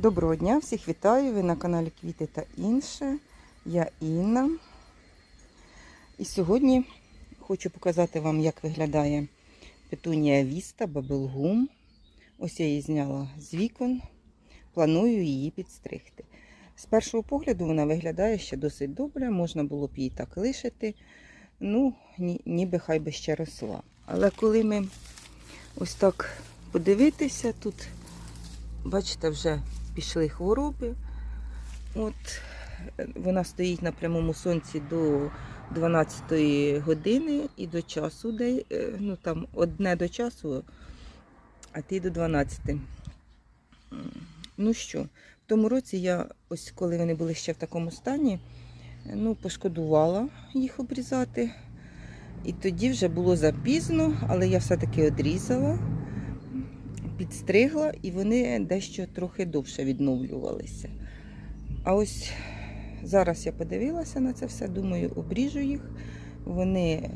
Доброго дня, всіх вітаю! Ви на каналі Квіти та інше. Я Інна. І сьогодні хочу показати вам, як виглядає петунія Віста Бабелгум. Ось я її зняла з вікон. Планую її підстригти. З першого погляду вона виглядає ще досить добре, можна було б її так лишити. Ну, ніби хай би ще росла. Але коли ми ось так подивитися, тут, бачите, вже пішли хвороби. От вона стоїть на прямому сонці до 12 години і до часу, де, е, ну там одне до часу, а ти до 12. М, Ну що, в тому році я, ось коли вони були ще в такому стані, ну, пошкодувала їх обрізати. І тоді вже було запізно, але я все-таки одрізала підстригла, і вони дещо трохи довше відновлювалися. А ось зараз я подивилася на це все, думаю, обріжу їх. Вони е,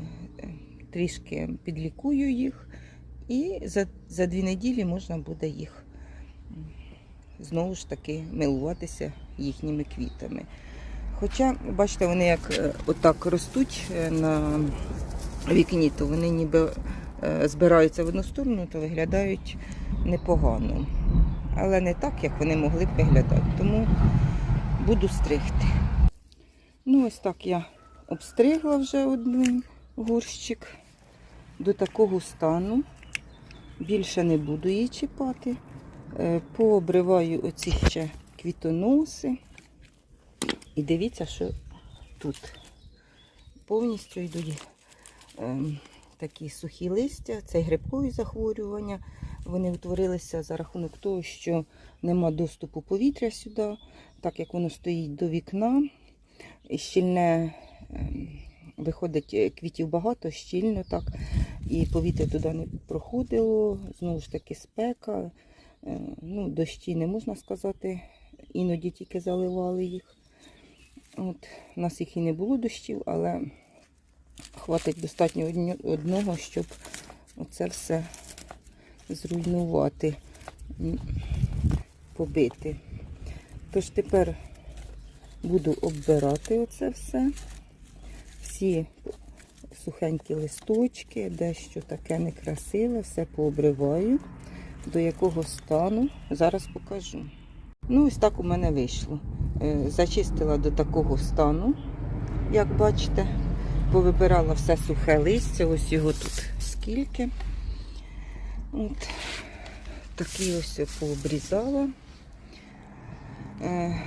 трішки підлікую їх, і за, за дві неділі можна буде їх знову ж таки милуватися їхніми квітами. Хоча, бачите, вони як е, отак ростуть е, на вікні, то вони ніби збираються в одну сторону, то виглядають непогано. Але не так, як вони могли б виглядати. Тому буду стригти. Ну, ось так я обстригла вже один горщик до такого стану. Більше не буду її чіпати. Е, Пообриваю оці ще квітоноси. І дивіться, що тут повністю йдуть ем, такі сухі листя, це грибкові захворювання. Вони утворилися за рахунок того, що нема доступу повітря сюди, так як воно стоїть до вікна. Щільне ем, виходить е, квітів багато, щільно так. І повітря туди не проходило. Знову ж таки, спека. Е, Ну, дощі не можна сказати. Іноді тільки заливали їх. От, у нас їх і не було дощів, але хватить достатньо одного, щоб оце все зруйнувати, побити. Тож тепер буду оббирати оце все. Всі сухенькі листочки, дещо таке некрасиве, все пообриваю. До якого стану, зараз покажу. Ну, ось так у мене вийшло. Е, Зачистила до такого стану, як бачите, повибирала все сухе листя, ось його тут скільки. От такий ось пообрізала. Е,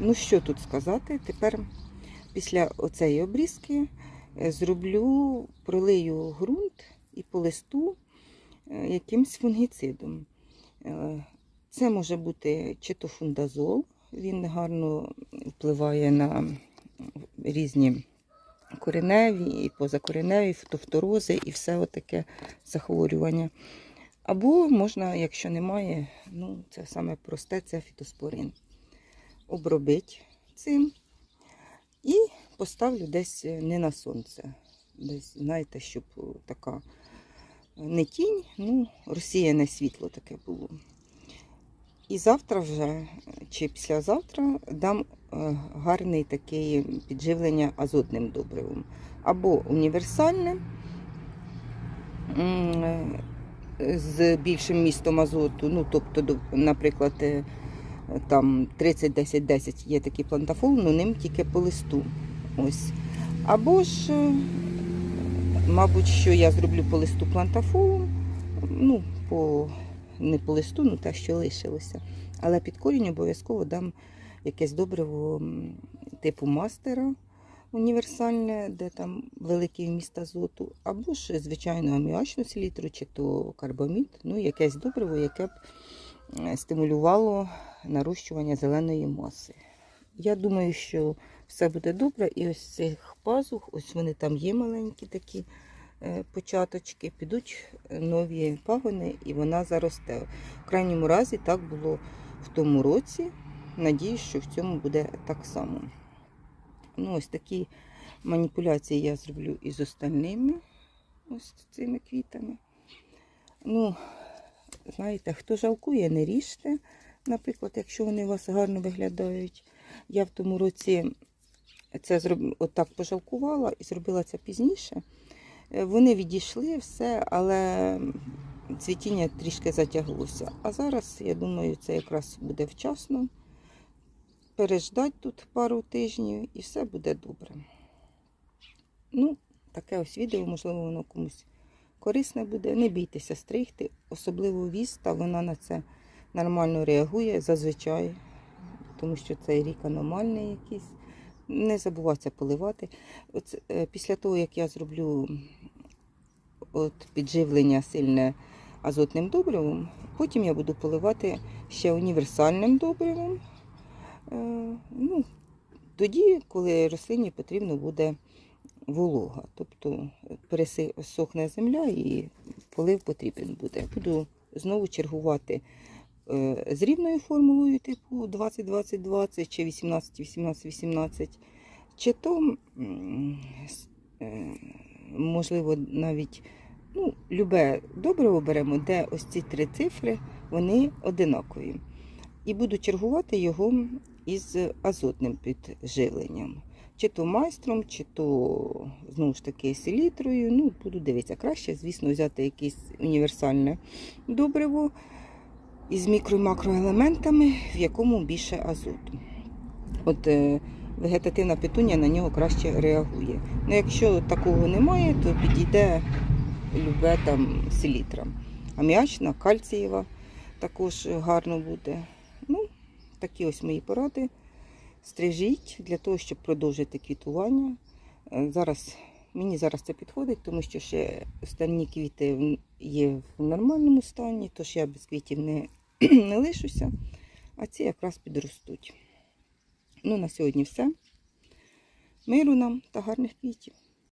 ну, що тут сказати? Тепер після оцеї обрізки е, зроблю, пролию ґрунт і по листу е, якимсь фунгіцидом. Е, Це може бути чи то фундазол, він гарно впливає на різні кореневі і позакореневі, фтофторози і все таке захворювання. Або можна, якщо немає, ну це саме просте, це фітоспорин. Обробити цим і поставлю десь не на сонце. Десь, знаєте, щоб така не тінь, ну, розсіяне світло таке було. І завтра вже, чи післязавтра, дам е, гарний такий підживлення азотним добривом. Або універсальне м, е, з більшим містом азоту, ну, тобто, наприклад, е, там 30-10-10 є такий плантафол, ну ним тільки по листу. Ось. Або ж, е, мабуть, що я зроблю по листу плантафолом, ну, по не по листу, ну те, що лишилося. Але під корінь обов'язково дам якесь добриво типу мастера універсальне, де там великий вміст азоту, або ж, звичайно, аміачну селітру, чи то карбамід, ну якесь добриво, яке б е, стимулювало нарощування зеленої маси. Я думаю, що все буде добре. І ось цих пазух, ось вони там є маленькі такі е, початочки, підуть нові пагони і вона заросте. В крайньому разі так було в тому році. Надіюсь, що в цьому буде так само. Ну, ось такі маніпуляції я зроблю і з остальними ось цими квітами. Ну, знаєте, хто жалкує, не ріжте. наприклад, якщо вони у вас гарно виглядають. Я в тому році це зроб... отак пожалкувала і зробила це пізніше. Е, Вони відійшли все, але цвітіння трішки затяглося. А зараз, я думаю, це якраз буде вчасно. Переждать тут пару тижнів і все буде добре. Ну, таке ось відео, можливо, воно комусь корисне буде. Не бійтеся стригти, особливо віста, вона на це нормально реагує зазвичай, тому що цей рік аномальний якийсь. Не забувайте поливати. От, е, після того, як я зроблю от, підживлення сильне азотним добривом, потім я буду поливати ще універсальним добривом. Е, ну, тоді, коли рослині потрібно буде волога. Тобто пересохне земля і полив потрібен буде. Буду знову чергувати е, з рівною формулою, типу 20-20-20 чи 18-18-18, чи то, е, можливо, навіть ну, любе добриво беремо, де ось ці три цифри, вони одинакові. І буду чергувати його із азотним підживленням. Чи то майстром, чи то знову ж таки селітрою. Ну, буду дивитися. Краще, звісно, взяти якесь універсальне добриво із мікро- і макроелементами, в якому більше азоту. От е, вегетативна петунія на нього краще реагує. Ну, якщо такого немає, то підійде любе там селітра. Аміачна, кальцієва також гарно буде. Такі ось мої поради. Стрижіть для того, щоб продовжити квітування. Е, Зараз мені зараз це підходить, тому що ще останні квіти є в нормальному стані, тож я без квітів не, не лишуся, а ці якраз підростуть. Ну, на сьогодні все. Миру нам та гарних квітів.